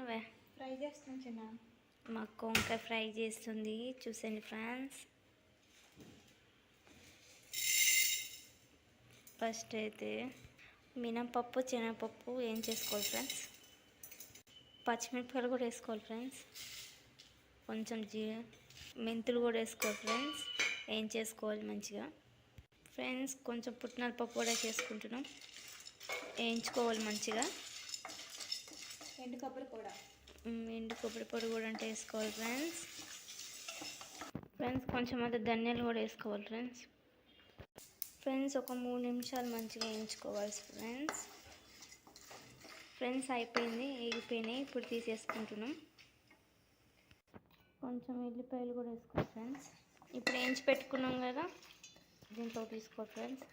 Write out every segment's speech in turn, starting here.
నువ్వే? ఫ్రై చేస్తాను చిన్న. మా వంకాయ ఫ్రై చేస్తుంది. చూసండి ఫ్రెండ్స్. ఫస్ట్ అయితే మినపప్పు శనగపప్పు ఏం చేసుకోవాలి ఫ్రెండ్స్? పచ్చిమిరపకాయలు కూడా వేసుకోవాలి ఫ్రెండ్స్. కొంచెం జీ మెంతులు కూడా వేసుకోవాలి ఫ్రెండ్స్. ఏం చేసుకోవాలి మంచిగా? ఫ్రెండ్స్ కొంచెం పుట్నాల పప్పు కూడా చేసుకుంటున్నాం. వేయించుకోవాలి మంచిగా. ఎండు కొబ్బరి కూడా ఎండు కొబ్బరి పొడి కూడా అంటే వేసుకోవాలి ఫ్రెండ్స్. ఫ్రెండ్స్ కొంచెం అంత ధనియాలు కూడా వేసుకోవాలి ఫ్రెండ్స్. ఫ్రెండ్స్ ఒక మూడు నిమిషాలు మంచిగా వేయించుకోవాలి ఫ్రెండ్స్. ఫ్రెండ్స్ అయిపోయింది వేగిపోయినాయి. ఇప్పుడు తీసేసుకుంటున్నాం. కొంచెం ఎల్లిపాయలు కూడా వేసుకోవాలి ఫ్రెండ్స్. ఇప్పుడు వేయించి పెట్టుకున్నాం కదా దీంట్లో తీసుకో ఫ్రెండ్స్.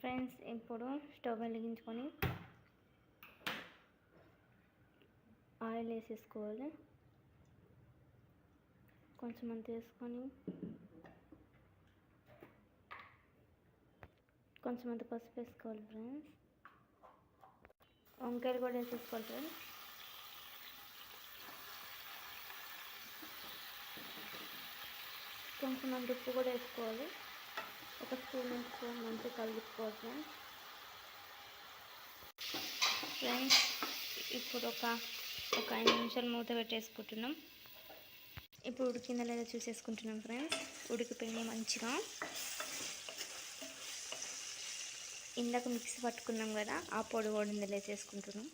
ఫ్రెండ్స్ ఇప్పుడు స్టవ్ వెలిగించుకొని ఆయిల్ వేసేసుకోవాలి. కొంచెం అంత వేసుకొని కొంచెం అంత పసుపు వేసుకోవాలి ఫ్రెండ్స్ వంకాయలు కూడా వేసేసుకోవాలి ఫ్రెండ్స్ కొంచెం అంత ఉప్పు కూడా వేసుకోవాలి. ఒక స్పూన్ వేసుకొని మంచిగా కలుపుకోవాలి ఫ్రెండ్స్ ఫ్రెండ్స్ ఇప్పుడు ఒక ఒక ఐదు నిమిషాలు మూత పెట్టేసుకుంటున్నాం. ఇప్పుడు ఉడికిందా లేదా చూసేసుకుంటున్నాం ఫ్రెండ్స్. ఉడికిపోయింది మంచిగా. ఇందాక మిక్సీ పట్టుకున్నాం కదా ఆ పొడి కూడా ఇందులో వేసేసుకుంటున్నాం.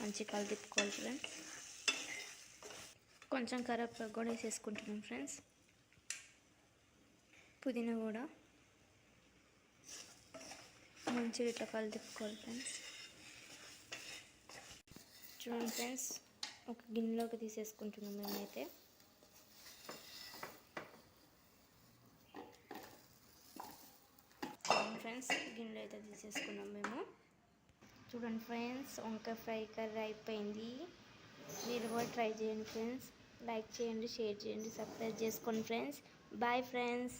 మంచిగా కలిపిప్పుకోవాలి ఫ్రెండ్స్. కొంచెం కరివేపాకు కూడా వేసేసుకుంటున్నాం ఫ్రెండ్స్. పుదీనా కూడా. మంచిగా ఇట్లా కలిపిప్పుకోవాలి ఫ్రెండ్స్. చూడండి ఫ్రెండ్స్. ఒక గిన్నెలోకి తీసేసుకుంటున్నాం మేమైతే. చూడండి ఫ్రెండ్స్ గిన్నెలో అయితే తీసేసుకున్నాం మేము. చూడండి ఫ్రెండ్స్ వంకాయ ఫ్రై కర్రీ అయిపోయింది. మీరు కూడా ట్రై చేయండి ఫ్రెండ్స్. లైక్ చేయండి షేర్ చేయండి సబ్స్క్రైబ్ చేసుకోండి ఫ్రెండ్స్. Bye friends.